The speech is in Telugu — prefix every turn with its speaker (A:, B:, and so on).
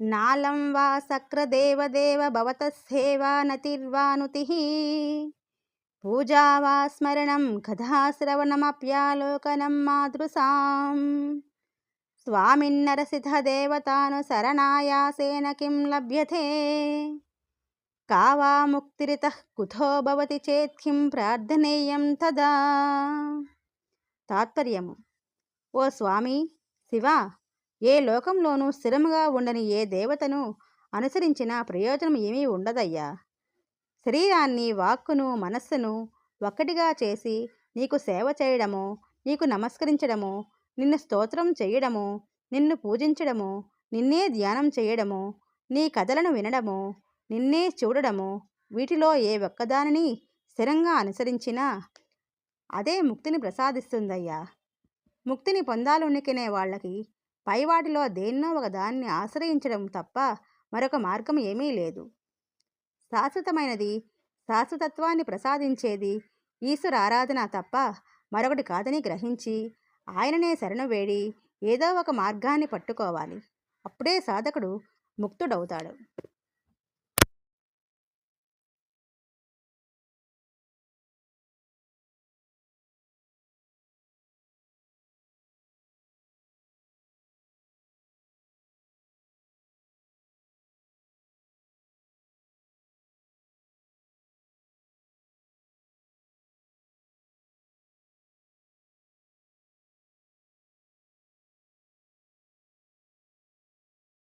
A: నాలం వా సక్రదేవదేవ భవతస్సేవా నతిర్వానుతిः. పూజా వా స్మరణం కథాశ్రవణమప్యాలోకనం మాదృశాం. స్వామిన్నరసిద్ధదేవతానుసరణాయాసేన కిం లభ్యతే? का वा ముక్తిరితః కుథో భవతి చేత్ కిం ప్రార్థనేయం తదా? తాత్పర్యము. ఓ స్వామి శివ ఏ లోకంలోనూ స్థిరముగా ఉండని ఏ దేవతను అనుసరించిన ప్రయోజనం ఏమీ ఉండదయ్యా. శరీరాన్ని వాక్కును మనస్సును ఒక్కటిగా చేసి నీకు సేవ చేయడము నీకు నమస్కరించడము నిన్ను స్తోత్రం చేయడము నిన్ను పూజించడము నిన్నే ధ్యానం చేయడము నీ కథలను వినడము నిన్నే చూడడము వీటిలో ఏ ఒక్కదానిని స్థిరంగా అనుసరించినా అదే ముక్తిని ప్రసాదిస్తుందయ్యా. ముక్తిని పొందాలనుకునే వాళ్ళకి పైవాటిలో దేన్నో ఒక దాన్ని ఆశ్రయించడం తప్ప మరొక మార్గం ఏమీ లేదు. శాశ్వతమైనది శాశ్వతత్వాన్ని ప్రసాదించేది ఈశ్వర ఆరాధన తప్ప మరొకటి కాదని గ్రహించి ఆయననే శరణు వేడి ఏదో ఒక మార్గాన్ని పట్టుకోవాలి. అప్పుడే సాధకుడు ముక్తుడవుతాడు.